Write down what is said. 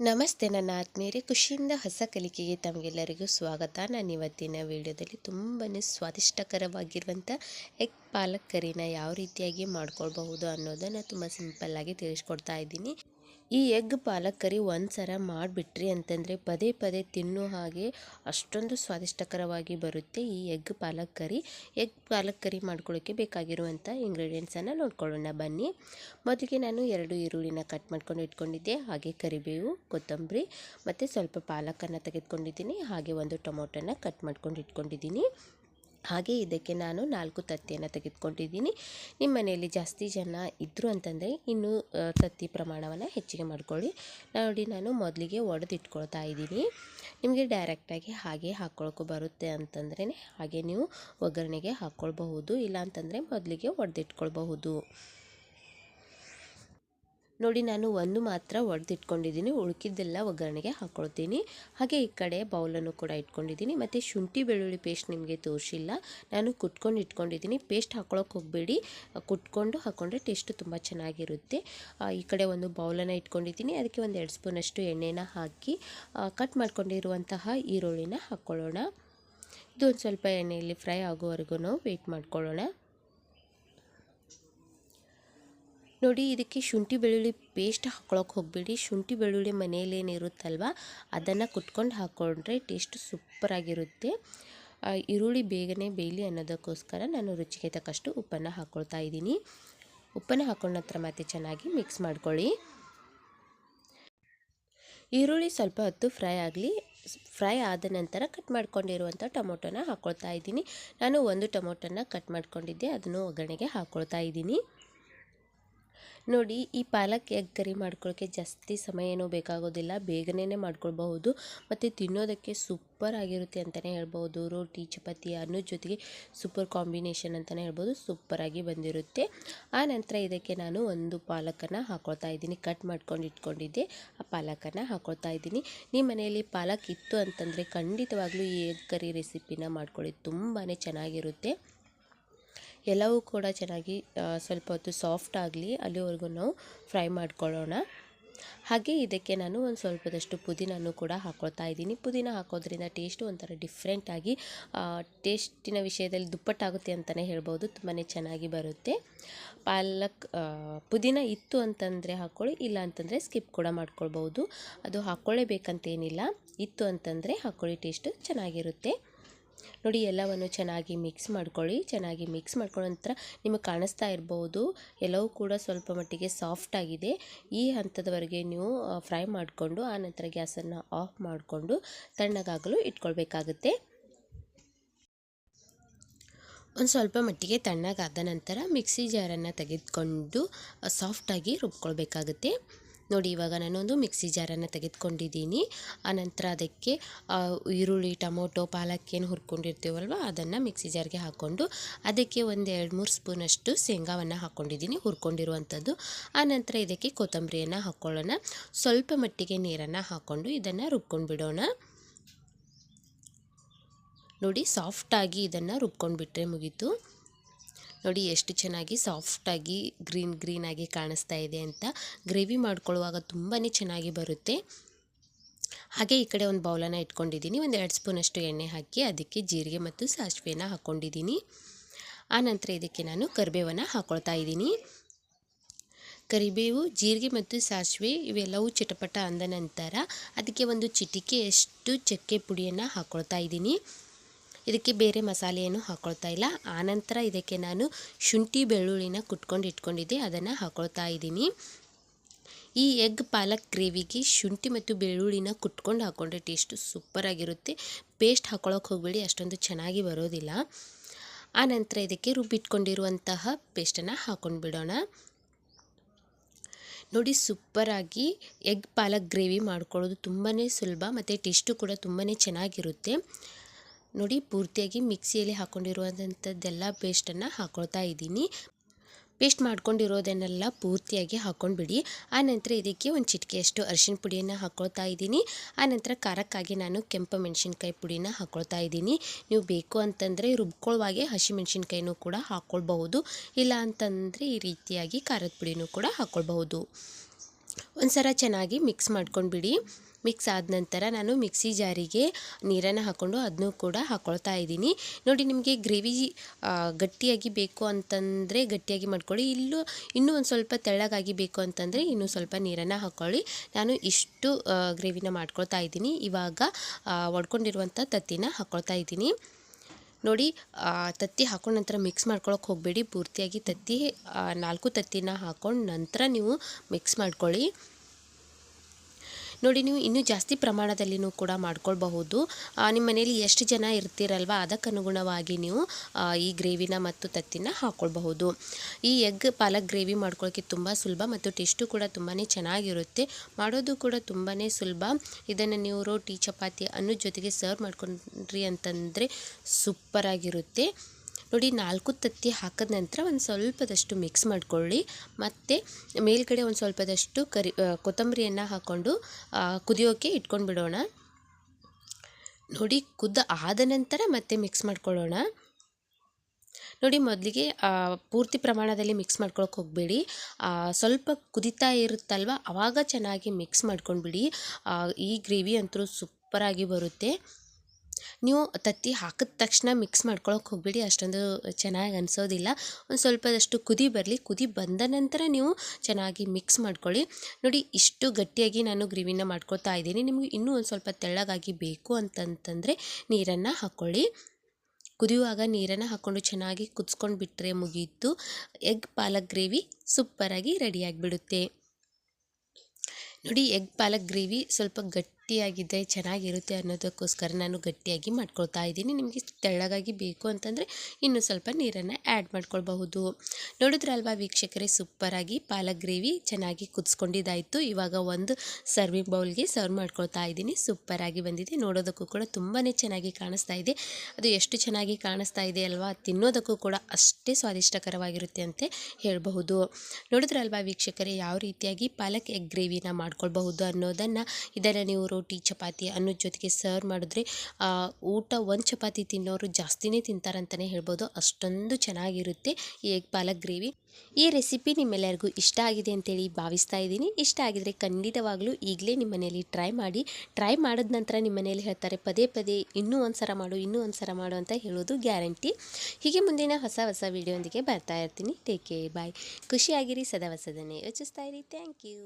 ನಮಸ್ತೆ, ನನ್ನ ಆತ್ಮೀಯರೇ. ಖುಷಿಯಿಂದ ಹೊಸ ಕಲಿಕೆಗೆ ತಮಗೆಲ್ಲರಿಗೂ ಸ್ವಾಗತ. ನಾನು ಇವತ್ತಿನ ವಿಡಿಯೋದಲ್ಲಿ ತುಂಬಾ ಸ್ವಾದಿಷ್ಟಕರವಾಗಿರುವಂಥ ಎಗ್ ಪಾಲಕ್ ಕರಿನ ಯಾವ ರೀತಿಯಾಗಿ ಮಾಡ್ಕೊಳ್ಬಹುದು ಅನ್ನೋದನ್ನು ತುಂಬ ಸಿಂಪಲ್ಲಾಗಿ ತಿಳಿಸ್ಕೊಡ್ತಾ ಇದ್ದೀನಿ. ಈ ಎಗ್ ಪಾಲಕ್ ಕರಿ ಒಂದು ಸಲ ಮಾಡಿಬಿಟ್ರಿ ಅಂತಂದರೆ ಪದೇ ಪದೇ ತಿನ್ನೋ ಹಾಗೆ ಅಷ್ಟೊಂದು ಸ್ವಾದಿಷ್ಟಕರವಾಗಿ ಬರುತ್ತೆ ಈ ಎಗ್ ಪಾಲಕ್ ಕರಿ ಎಗ್ ಪಾಲಕ್ ಕರಿ ಮಾಡ್ಕೊಳ್ಳೋಕ್ಕೆ ಬೇಕಾಗಿರುವಂಥ ಇಂಗ್ರೀಡಿಯೆಂಟ್ಸನ್ನು ನೋಡ್ಕೊಳ್ಳೋಣ, ಬನ್ನಿ. ಮೊದಲಿಗೆ ನಾನು ಎರಡು ಈರುಳ್ಳಿನ ಕಟ್ ಮಾಡ್ಕೊಂಡು ಇಟ್ಕೊಂಡಿದ್ದೆ, ಹಾಗೆ ಕರಿಬೇವು, ಕೊತ್ತಂಬರಿ ಮತ್ತು ಸ್ವಲ್ಪ ಪಾಲಕನ್ನು ತೆಗೆದುಕೊಂಡಿದ್ದೀನಿ, ಹಾಗೆ ಒಂದು ಟೊಮೊಟೊನ ಕಟ್ ಮಾಡ್ಕೊಂಡು ಇಟ್ಕೊಂಡಿದ್ದೀನಿ. ಹಾಗೆ ಇದಕ್ಕೆ ನಾನು ನಾಲ್ಕು ತತ್ತಿಯನ್ನು ತೆಗೆದುಕೊಂಡಿದ್ದೀನಿ. ನಿಮ್ಮ ಮನೆಯಲ್ಲಿ ಜಾಸ್ತಿ ಜನ ಇದ್ದರು ಅಂತಂದರೆ ಇನ್ನೂ ತತ್ತಿ ಪ್ರಮಾಣವನ್ನು ಹೆಚ್ಚಿಗೆ ಮಾಡಿಕೊಳ್ಳಿ. ನೋಡಿ, ನಾನು ಮೊದಲಿಗೆ ಒಡೆದಿಟ್ಕೊಳ್ತಾ ಇದ್ದೀನಿ. ನಿಮಗೆ ಡೈರೆಕ್ಟಾಗಿ ಹಾಗೆ ಹಾಕ್ಕೊಳಕ್ಕೂ ಬರುತ್ತೆ ಅಂತಂದ್ರೇ ಹಾಗೆ ನೀವು ಒಗ್ಗರಣೆಗೆ ಹಾಕ್ಕೊಳ್ಬಹುದು ಇಲ್ಲ ಅಂತಂದರೆ ಮೊದಲಿಗೆ ಒಡೆದಿಟ್ಕೊಳ್ಬಹುದು. ನೋಡಿ, ನಾನು ಒಂದು ಮಾತ್ರ ಒಡೆದಿಟ್ಕೊಂಡಿದ್ದೀನಿ. ಉಳ್ಕಿದ್ದೆಲ್ಲ ಒಗ್ಗರಣೆಗೆ ಹಾಕ್ಕೊಳ್ತೀನಿ ಹಾಗೆ ಈ ಕಡೆ ಬೌಲನ್ನು ಕೂಡ ಇಟ್ಕೊಂಡಿದ್ದೀನಿ. ಮತ್ತು ಶುಂಠಿ ಬೆಳ್ಳುಳ್ಳಿ ಪೇಸ್ಟ್ ನಿಮಗೆ ತೋರಿಸಿಲ್ಲ. ನಾನು ಕುಟ್ಕೊಂಡು ಇಟ್ಕೊಂಡಿದ್ದೀನಿ. ಪೇಸ್ಟ್ ಹಾಕ್ಕೊಳಕ್ಕೆ ಹೋಗಬೇಡಿ. ಕುಟ್ಕೊಂಡು ಹಾಕ್ಕೊಂಡ್ರೆ ಟೇಸ್ಟ್ ತುಂಬ ಚೆನ್ನಾಗಿರುತ್ತೆ. ಈ ಕಡೆ ಒಂದು ಬೌಲನ್ನು ಇಟ್ಕೊಂಡಿದ್ದೀನಿ. ಅದಕ್ಕೆ ಒಂದು ಎರಡು ಸ್ಪೂನಷ್ಟು ಎಣ್ಣೆನ ಹಾಕಿ ಕಟ್ ಮಾಡ್ಕೊಂಡಿರುವಂತಹ ಈರುಳ್ಳಿನ ಹಾಕ್ಕೊಳ್ಳೋಣ ಇದು ಸ್ವಲ್ಪ ಎಣ್ಣೆಯಲ್ಲಿ ಫ್ರೈ ಆಗೋವರೆಗೂ ವೆಯ್ಟ್ ಮಾಡ್ಕೊಳ್ಳೋಣ. ನೋಡಿ, ಇದಕ್ಕೆ ಶುಂಠಿ ಬೆಳ್ಳುಳ್ಳಿ ಪೇಸ್ಟ್ ಹಾಕ್ಕೊಳಕ್ಕೆ ಹೋಗಬೇಡಿ. ಶುಂಠಿ ಬೆಳ್ಳುಳ್ಳಿ ಮನೆಯಲ್ಲೇನಿರುತ್ತಲ್ವ ಅದನ್ನು ಕುಟ್ಕೊಂಡು ಹಾಕ್ಕೊಂಡ್ರೆ ಟೇಸ್ಟ್ ಸೂಪರಾಗಿರುತ್ತೆ ಈರುಳ್ಳಿ ಬೇಗನೆ ಬೇಯಲಿ ಅನ್ನೋದಕ್ಕೋಸ್ಕರ ನಾನು ರುಚಿಗೆ ತಕ್ಕಷ್ಟು ಉಪ್ಪನ್ನು ಹಾಕ್ಕೊಳ್ತಾ ಇದ್ದೀನಿ. ಉಪ್ಪನ್ನು ಹಾಕೊಂಡ ನಂತರ ಮತ್ತೆ ಚೆನ್ನಾಗಿ ಮಿಕ್ಸ್ ಮಾಡ್ಕೊಳ್ಳಿ. ಈರುಳ್ಳಿ ಸ್ವಲ್ಪ ಹೊತ್ತು ಫ್ರೈ ಆಗಲಿ ಫ್ರೈ ಆದ ನಂತರ ಕಟ್ ಮಾಡ್ಕೊಂಡಿರುವಂಥ ಟೊಮೊಟೊನ ಹಾಕ್ಕೊಳ್ತಾ ಇದ್ದೀನಿ. ನಾನು ಒಂದು ಟೊಮೊಟೊನ ಕಟ್ ಮಾಡ್ಕೊಂಡಿದ್ದೆ, ಅದನ್ನು ಒಗ್ಗರಣೆಗೆ ಹಾಕ್ಕೊಳ್ತಾ ಇದ್ದೀನಿ. ನೋಡಿ, ಈ ಪಾಲಕ್ ಎಗ್ ಕರಿ ಮಾಡ್ಕೊಳ್ಳೋಕ್ಕೆ ಜಾಸ್ತಿ ಸಮಯ ಏನೂ ಬೇಕಾಗೋದಿಲ್ಲ. ಬೇಗನೆ ಮಾಡ್ಕೊಳ್ಬಹುದು. ಮತ್ತು ತಿನ್ನೋದಕ್ಕೆ ಸೂಪರ್ ಆಗಿರುತ್ತೆ ಅಂತಲೇ ಹೇಳ್ಬೋದು ರೋಟಿ, ಚಪಾತಿ ಅನ್ನೋ ಜೊತೆಗೆ ಸೂಪರ್ ಕಾಂಬಿನೇಷನ್ ಅಂತಲೇ ಹೇಳ್ಬೋದು ಸೂಪರಾಗಿ ಬಂದಿರುತ್ತೆ. ಆ ನಂತರ ಇದಕ್ಕೆ ನಾನು ಒಂದು ಪಾಲಕನ್ನು ಹಾಕೊಳ್ತಾ ಇದ್ದೀನಿ. ಕಟ್ ಮಾಡ್ಕೊಂಡು ಇಟ್ಕೊಂಡಿದ್ದೆ. ಆ ಪಾಲಕನ್ನು ಹಾಕೊಳ್ತಾ ಇದ್ದೀನಿ. ನಿಮ್ಮ ಮನೆಯಲ್ಲಿ ಪಾಲಕ್ ಇತ್ತು ಅಂತಂದರೆ ಖಂಡಿತವಾಗ್ಲೂ ಈ ಎಗ್ ಕರಿ ರೆಸಿಪಿನ ಮಾಡ್ಕೊಳ್ಳಿ. ತುಂಬಾ ಚೆನ್ನಾಗಿರುತ್ತೆ. ಎಲ್ಲವೂ ಕೂಡ ಚೆನ್ನಾಗಿ ಸ್ವಲ್ಪ ಹೊತ್ತು ಸಾಫ್ಟ್ ಆಗಲಿ ಅಲ್ಲಿವರೆಗೂ ನಾವು ಫ್ರೈ ಮಾಡ್ಕೊಳ್ಳೋಣ. ಹಾಗೆ ಇದಕ್ಕೆ ನಾನು ಒಂದು ಸ್ವಲ್ಪದಷ್ಟು ಪುದೀನೂ ಕೂಡ ಹಾಕ್ಕೊಳ್ತಾ ಇದ್ದೀನಿ. ಪುದೀನ ಹಾಕೋದ್ರಿಂದ ಟೇಸ್ಟು ಒಂಥರ ಡಿಫ್ರೆಂಟಾಗಿ ಟೇಸ್ಟಿನ ವಿಷಯದಲ್ಲಿ ದುಪ್ಪಟ್ಟಾಗುತ್ತೆ ಅಂತಲೇ ಹೇಳ್ಬೋದು. ತುಂಬಾ ಚೆನ್ನಾಗಿ ಬರುತ್ತೆ. ಪಾಲಕ್ ಪುದೀನ ಇತ್ತು ಅಂತಂದರೆ ಹಾಕ್ಕೊಳ್ಳಿ ಇಲ್ಲ ಅಂತಂದರೆ ಸ್ಕಿಪ್ ಕೂಡ ಮಾಡ್ಕೊಳ್ಬೋದು. ಅದು ಹಾಕ್ಕೊಳ್ಳೇಬೇಕಂತೇನಿಲ್ಲ ಇತ್ತು ಅಂತಂದರೆ ಹಾಕ್ಕೊಳ್ಳಿ ಟೇಸ್ಟು ಚೆನ್ನಾಗಿರುತ್ತೆ. ನೋಡಿ, ಎಲ್ಲವನ್ನು ಚೆನ್ನಾಗಿ ಮಿಕ್ಸ್ ಮಾಡ್ಕೊಳ್ಳಿ. ಚೆನ್ನಾಗಿ ಮಿಕ್ಸ್ ಮಾಡ್ಕೊಳ್ಳೋ ನಂತರ ನಿಮಗೆ ಕಾಣಿಸ್ತಾ ಇರ್ಬೋದು, ಎಲ್ಲವೂ ಕೂಡ ಸ್ವಲ್ಪ ಮಟ್ಟಿಗೆ ಸಾಫ್ಟ್ ಆಗಿದೆ. ಈ ಹಂತದವರೆಗೆ ನೀವು ಫ್ರೈ ಮಾಡಿಕೊಂಡು, ಆ ನಂತರ ಗ್ಯಾಸನ್ನು ಆಫ್ ಮಾಡಿಕೊಂಡು ತಣ್ಣಗಾಗಲು ಇಟ್ಕೊಳ್ಬೇಕಾಗುತ್ತೆ. ಒಂದು ಸ್ವಲ್ಪ ಮಟ್ಟಿಗೆ ತಣ್ಣಗಾದ ನಂತರ ಮಿಕ್ಸಿ ಜಾರನ್ನು ತೆಗೆದುಕೊಂಡು ಸಾಫ್ಟಾಗಿ ರುಬ್ಕೊಳ್ಬೇಕಾಗುತ್ತೆ. ನೋಡಿ, ಇವಾಗ ನಾನೊಂದು ಮಿಕ್ಸಿ ಜಾರನ್ನು ತೆಗೆದುಕೊಂಡಿದ್ದೀನಿ. ಆನಂತರ ಅದಕ್ಕೆ ಈರುಳ್ಳಿ, ಟೊಮೊಟೊ ಪಾಲಕ್ಕಿ ಏನು ಹುರ್ಕೊಂಡಿರ್ತೀವಲ್ವ, ಅದನ್ನು ಮಿಕ್ಸಿ ಜಾರ್ಗೆ ಹಾಕ್ಕೊಂಡು, ಅದಕ್ಕೆ ಒಂದು ಎರಡು ಮೂರು ಸ್ಪೂನಷ್ಟು ಶೇಂಗಾವನ್ನು ಹಾಕ್ಕೊಂಡಿದ್ದೀನಿ ಹುರ್ಕೊಂಡಿರುವಂಥದ್ದು. ಆನಂತರ ಇದಕ್ಕೆ ಕೊತ್ತಂಬರಿಯನ್ನು ಹಾಕ್ಕೊಳ್ಳೋಣ ಸ್ವಲ್ಪ ಮಟ್ಟಿಗೆ ನೀರನ್ನು ಹಾಕ್ಕೊಂಡು ಇದನ್ನು ರುಬ್ಕೊಂಡು ಬಿಡೋಣ ನೋಡಿ, ಸಾಫ್ಟಾಗಿ ಇದನ್ನು ರುಬ್ಕೊಂಡು ಬಿಟ್ಟರೆ ಮುಗೀತು. ನೋಡಿ ಎಷ್ಟು ಚೆನ್ನಾಗಿ ಸಾಫ್ಟಾಗಿ ಗ್ರೀನ್ ಗ್ರೀನಾಗಿ ಕಾಣಿಸ್ತಾ ಇದೆ ಅಂತ. ಗ್ರೇವಿ ಮಾಡ್ಕೊಳ್ಳುವಾಗ ತುಂಬಾ ಚೆನ್ನಾಗಿ ಬರುತ್ತೆ. ಹಾಗೆ ಈ ಕಡೆ ಒಂದು ಬೌಲನ್ನು ಇಟ್ಕೊಂಡಿದ್ದೀನಿ. ಒಂದು ಎರಡು ಸ್ಪೂನಷ್ಟು ಎಣ್ಣೆ ಹಾಕಿ ಅದಕ್ಕೆ ಜೀರಿಗೆ ಮತ್ತು ಸಾಸಿವೆನ ಹಾಕ್ಕೊಂಡಿದ್ದೀನಿ ಆನಂತರ ಇದಕ್ಕೆ ನಾನು ಕರಿಬೇವನ್ನು ಹಾಕ್ಕೊಳ್ತಾ ಇದ್ದೀನಿ. ಕರಿಬೇವು, ಜೀರಿಗೆ ಮತ್ತು ಸಾಸಿವೆ ಇವೆಲ್ಲವೂ ಚಿಟಪಟ ಅಂದ ನಂತರ ಅದಕ್ಕೆ ಒಂದು ಚಿಟಿಕೆಯಷ್ಟು ಚಕ್ಕೆ ಪುಡಿಯನ್ನು ಹಾಕ್ಕೊಳ್ತಾ ಇದ್ದೀನಿ. ಇದಕ್ಕೆ ಬೇರೆ ಮಸಾಲೆಯನ್ನು ಹಾಕೊಳ್ತಾ ಇಲ್ಲ. ಆನಂತರ ಇದಕ್ಕೆ ನಾನು ಶುಂಠಿ ಬೆಳ್ಳುಳ್ಳಿನ ಕುಟ್ಕೊಂಡು ಇಟ್ಕೊಂಡಿದ್ದೆ. ಅದನ್ನು ಹಾಕೊಳ್ತಾ ಇದ್ದೀನಿ. ಈ ಎಗ್ ಪಾಲಕ್ ಗ್ರೇವಿಗೆ ಶುಂಠಿ ಮತ್ತು ಬೆಳ್ಳುಳ್ಳಿನ ಕುಟ್ಕೊಂಡು ಹಾಕ್ಕೊಂಡ್ರೆ ಟೇಸ್ಟು ಸೂಪರಾಗಿರುತ್ತೆ ಪೇಸ್ಟ್ ಹಾಕೊಳ್ಳೋಕೆ ಹೋಗಬೇಡಿ, ಅಷ್ಟೊಂದು ಚೆನ್ನಾಗಿ ಬರೋದಿಲ್ಲ. ಆ ನಂತರ ಇದಕ್ಕೆ ರುಬ್ಬಿಟ್ಕೊಂಡಿರುವಂತಹ ಪೇಸ್ಟನ್ನು ಹಾಕ್ಕೊಂಡು ಬಿಡೋಣ. ನೋಡಿ ಸೂಪರಾಗಿ ಎಗ್ ಪಾಲಕ್ ಗ್ರೇವಿ ಮಾಡ್ಕೊಳ್ಳೋದು ತುಂಬಾ ಸುಲಭ ಮತ್ತು ಟೇಸ್ಟು ಕೂಡ ತುಂಬಾ ಚೆನ್ನಾಗಿರುತ್ತೆ. ನೋಡಿ, ಪೂರ್ತಿಯಾಗಿ ಮಿಕ್ಸಿಯಲ್ಲಿ ಹಾಕ್ಕೊಂಡಿರುವಂಥದ್ದೆಲ್ಲ ಪೇಸ್ಟನ್ನು ಹಾಕ್ಕೊಳ್ತಾ ಇದ್ದೀನಿ. ಪೇಸ್ಟ್ ಮಾಡ್ಕೊಂಡಿರೋದನ್ನೆಲ್ಲ ಪೂರ್ತಿಯಾಗಿ ಹಾಕ್ಕೊಂಡ್ಬಿಡಿ ಆನಂತರ ಇದಕ್ಕೆ ಒಂದು ಚಿಟಿಕೆಯಷ್ಟು ಅರಿಶಿನ ಪುಡಿಯನ್ನು ಹಾಕ್ಕೊಳ್ತಾ ಇದ್ದೀನಿ. ಆನಂತರ ಖಾರಕ್ಕಾಗಿ ನಾನು ಕೆಂಪು ಮೆಣಸಿನ್ಕಾಯಿ ಪುಡಿನ ಹಾಕ್ಕೊಳ್ತಾ ಇದ್ದೀನಿ. ನೀವು ಬೇಕು ಅಂತಂದರೆ ರುಬ್ಕೊಳ್ಳುವಾಗೆ ಹಸಿಮೆಣ್ಸಿನ್ಕಾಯಿನೂ ಕೂಡ ಹಾಕ್ಕೊಳ್ಬಹುದು ಇಲ್ಲ ಅಂತಂದರೆ ಈ ರೀತಿಯಾಗಿ ಖಾರದ ಪುಡಿನೂ ಕೂಡ ಹಾಕ್ಕೊಳ್ಬಹುದು ಒಂದು ಸಲ ಚೆನ್ನಾಗಿ ಮಿಕ್ಸ್ ಮಾಡ್ಕೊಂಡ್ಬಿಡಿ. ಮಿಕ್ಸ್ ಆದ ನಂತರ ನಾನು ಮಿಕ್ಸಿ ಜಾರಿಗೆ ನೀರನ್ನು ಹಾಕ್ಕೊಂಡು ಅದನ್ನೂ ಕೂಡ ಹಾಕ್ಕೊಳ್ತಾ ಇದ್ದೀನಿ. ನೋಡಿ ನಿಮಗೆ ಗ್ರೇವಿ ಗಟ್ಟಿಯಾಗಿ ಬೇಕು ಅಂತಂದರೆ ಗಟ್ಟಿಯಾಗಿ ಮಾಡ್ಕೊಳ್ಳಿ. ಇಲ್ಲೂ, ಇನ್ನೂ ಒಂದು ಸ್ವಲ್ಪ ತೆಳ್ಳಗಾಗಿ ಬೇಕು ಅಂತಂದರೆ ಇನ್ನೂ ಸ್ವಲ್ಪ ನೀರನ್ನು ಹಾಕ್ಕೊಳ್ಳಿ ನಾನು ಇಷ್ಟು ಗ್ರೇವಿನ ಮಾಡ್ಕೊಳ್ತಾ ಇದ್ದೀನಿ. ಇವಾಗ ಒಡ್ಕೊಂಡಿರುವಂಥ ತತ್ತಿನ ಹಾಕ್ಕೊಳ್ತಾ ಇದ್ದೀನಿ. ನೋಡಿ ತತ್ತಿ ಹಾಕೊಂಡ ನಂತರ ಮಿಕ್ಸ್ ಮಾಡ್ಕೊಳಕ್ಕೆ ಹೋಗಬೇಡಿ. ಪೂರ್ತಿಯಾಗಿ ತತ್ತಿ ನಾಲ್ಕು ತತ್ತಿನ ಹಾಕೊಂಡು ನಂತರ ನೀವು ಮಿಕ್ಸ್ ಮಾಡ್ಕೊಳ್ಳಿ. ನೋಡಿ, ನೀವು ಇನ್ನೂ ಜಾಸ್ತಿ ಪ್ರಮಾಣದಲ್ಲಿನೂ ಕೂಡ ಮಾಡ್ಕೊಳ್ಬಹುದು. ನಿಮ್ಮ ಮನೆಯಲ್ಲಿ ಎಷ್ಟು ಜನ ಇರ್ತೀರಲ್ವ? ಅದಕ್ಕನುಗುಣವಾಗಿ ನೀವು ಈ ಗ್ರೇವಿನ ಮತ್ತು ತತ್ತಿನ ಹಾಕ್ಕೊಳ್ಬಹುದು ಈ ಎಗ್, ಪಾಲಕ್ ಗ್ರೇವಿ ಮಾಡ್ಕೊಳ್ಳೋಕ್ಕೆ ತುಂಬ ಸುಲಭ ಮತ್ತು ಟೇಸ್ಟು ಕೂಡ ತುಂಬಾ ಚೆನ್ನಾಗಿರುತ್ತೆ. ಮಾಡೋದು ಕೂಡ ತುಂಬಾ ಸುಲಭ. ಇದನ್ನು ನೀವು ರೋಟಿ, ಚಪಾತಿ ಅನ್ನೋ ಜೊತೆಗೆ ಸರ್ವ್ ಮಾಡ್ಕೊಂಡ್ರಿ ಅಂತಂದರೆ ಸೂಪರಾಗಿರುತ್ತೆ. ನೋಡಿ, ನಾಲ್ಕು ತತ್ತಿ ಹಾಕಿದ ನಂತರ ಒಂದು ಸ್ವಲ್ಪದಷ್ಟು ಮಿಕ್ಸ್ ಮಾಡಿಕೊಳ್ಳಿ. ಮತ್ತು ಮೇಲ್ಗಡೆ ಒಂದು ಸ್ವಲ್ಪದಷ್ಟು ಕರಿ ಕೊತ್ತಂಬರಿಯನ್ನು ಹಾಕ್ಕೊಂಡು ಕುದಿಯೋಕೆ ಇಟ್ಕೊಂಡು ಬಿಡೋಣ. ನೋಡಿ, ಕುದ್ದ ಆದ ನಂತರ ಮತ್ತೆ ಮಿಕ್ಸ್ ಮಾಡ್ಕೊಳ್ಳೋಣ. ನೋಡಿ, ಮೊದಲಿಗೆ ಪೂರ್ತಿ ಪ್ರಮಾಣದಲ್ಲಿ ಮಿಕ್ಸ್ ಮಾಡ್ಕೊಳಕ್ಕೆ ಹೋಗಬೇಡಿ. ಸ್ವಲ್ಪ ಕುದಿತಾ ಇರುತ್ತಲ್ವ ಆವಾಗ ಚೆನ್ನಾಗಿ ಮಿಕ್ಸ್ ಮಾಡ್ಕೊಂಡ್ಬಿಡಿ. ಈ ಗ್ರೇವಿ ಅಂತೂ ಸೂಪರಾಗಿ ಬರುತ್ತೆ. ನೀವು ತತ್ತಿ ಹಾಕಿದ ತಕ್ಷಣ ಮಿಕ್ಸ್ ಮಾಡ್ಕೊಳಕ್ಕೆ ಹೋಗಬೇಡಿ, ಅಷ್ಟೊಂದು ಚೆನ್ನಾಗಿ ಅನಿಸೋದಿಲ್ಲ. ಒಂದು ಸ್ವಲ್ಪದಷ್ಟು ಕುದಿ ಬರಲಿ, ಕುದಿ ಬಂದ ನಂತರ ನೀವು ಚೆನ್ನಾಗಿ ಮಿಕ್ಸ್ ಮಾಡ್ಕೊಳ್ಳಿ. ನೋಡಿ, ಇಷ್ಟು ಗಟ್ಟಿಯಾಗಿ ನಾನು ಗ್ರೇವಿನ ಮಾಡ್ಕೊಳ್ತಾ ಇದ್ದೀನಿ. ನಿಮಗೆ ಇನ್ನೂ ಒಂದು ಸ್ವಲ್ಪ ತೆಳ್ಳಗಾಗಿ ಬೇಕು ಅಂತಂತಂದರೆ ನೀರನ್ನು ಹಾಕ್ಕೊಳ್ಳಿ ಕುದಿಯುವಾಗ ನೀರನ್ನು ಹಾಕ್ಕೊಂಡು ಚೆನ್ನಾಗಿ ಕುದಿಸ್ಕೊಂಡು ಬಿಟ್ಟರೆ ಮುಗಿಯಿತು ಎಗ್ ಪಾಲಕ್ ಗ್ರೇವಿ ಸೂಪರಾಗಿ ರೆಡಿಯಾಗಿಬಿಡುತ್ತೆ ನೋಡಿ ಎಗ್ ಪಾಲಕ್ ಗ್ರೇವಿ ಸ್ವಲ್ಪ ಗಟ್ಟಿಯಾಗಿದೆ, ಚೆನ್ನಾಗಿರುತ್ತೆ ಅನ್ನೋದಕ್ಕೋಸ್ಕರ ನಾನು ಗಟ್ಟಿಯಾಗಿ ಮಾಡ್ಕೊಳ್ತಾ ಇದ್ದೀನಿ. ನಿಮಗೆ ತೆಳ್ಳಗಾಗಿ ಬೇಕು ಅಂತಂದರೆ ಇನ್ನೂ ಸ್ವಲ್ಪ ನೀರನ್ನು ಆ್ಯಡ್ ಮಾಡ್ಕೊಳ್ಬಹುದು. ನೋಡಿದ್ರಲ್ವಾ ವೀಕ್ಷಕರೇ ಸೂಪರಾಗಿ ಪಾಲಕ್ ಗ್ರೇವಿ ಚೆನ್ನಾಗಿ ಕುದಿಸ್ಕೊಂಡಿದ್ದಾಯಿತು. ಇವಾಗ ಒಂದು ಸರ್ವಿಂಗ್ ಬೌಲ್ಗೆ ಸರ್ವ್ ಮಾಡ್ಕೊಳ್ತಾ ಇದ್ದೀನಿ. ಸೂಪರಾಗಿ ಬಂದಿದೆ. ನೋಡೋದಕ್ಕೂ ಕೂಡ ತುಂಬಾ ಚೆನ್ನಾಗಿ ಕಾಣಿಸ್ತಾ ಇದೆ. ಅದು ಎಷ್ಟು ಚೆನ್ನಾಗಿ ಕಾಣಿಸ್ತಾ ಇದೆ ಅಲ್ವಾ? ತಿನ್ನೋದಕ್ಕೂ ಕೂಡ ಅಷ್ಟೇ ಸ್ವಾದಿಷ್ಟಕರವಾಗಿರುತ್ತೆ ಅಂತ ಹೇಳಬಹುದು. ನೋಡಿದ್ರಲ್ವಾ ವೀಕ್ಷಕರೇ, ಯಾವ ರೀತಿಯಾಗಿ ಪಾಲಕ್ ಎಗ್ ಗ್ರೇವಿನ ಮಾಡ್ಕೊಳ್ಬಹುದು ಅನ್ನೋದನ್ನು ಇದನ್ನು ನೀವು ರೋಟಿ, ಚಪಾತಿ ಅನ್ನದ ಜೊತೆಗೆ ಸರ್ವ್ ಮಾಡಿದ್ರೆ ಊಟ ಒಂದು ಚಪಾತಿ ತಿನ್ನೋರು ಜಾಸ್ತಿನೇ ತಿಂತಾರಂತಲೇ ಹೇಳ್ಬೋದು. ಅಷ್ಟೊಂದು ಚೆನ್ನಾಗಿರುತ್ತೆ ಈ ಎಗ್ ಪಾಲಕ್ ಗ್ರೇವಿ ಈ ರೆಸಿಪಿ ನಿಮ್ಮೆಲ್ಲರಿಗೂ ಇಷ್ಟ ಆಗಿದೆ ಅಂತೇಳಿ ಭಾವಿಸ್ತಾ ಇದ್ದೀನಿ. ಇಷ್ಟ ಆಗಿದರೆ ಖಂಡಿತವಾಗ್ಲೂ ಈಗಲೇ ನಿಮ್ಮ ಮನೆಯಲ್ಲಿ ಟ್ರೈ ಮಾಡಿ. ಟ್ರೈ ಮಾಡಿದ ನಂತರ ನಿಮ್ಮ ಮನೆಯಲ್ಲಿ ಹೇಳ್ತಾರೆ, ಪದೇ ಪದೇ ಇನ್ನೂ ಒಂದು ಸಲ ಮಾಡು, ಇನ್ನೂ ಒಂದು ಸಲ ಮಾಡು ಅಂತ ಹೇಳೋದು ಗ್ಯಾರಂಟಿ. ಹೀಗೆ ಮುಂದಿನ ಹೊಸ ಹೊಸ ವಿಡಿಯೋಂದಿಗೆ ಬರ್ತಾ ಇರ್ತೀನಿ. ಟೇಕ್ ಕೇರ್ ಬಾಯ್ ಖುಷಿಯಾಗಿರಿ, ಸದಾ ಹೊಸದನ್ನೇ ಯೋಚಿಸ್ತಾ ಇರಿ. Thank you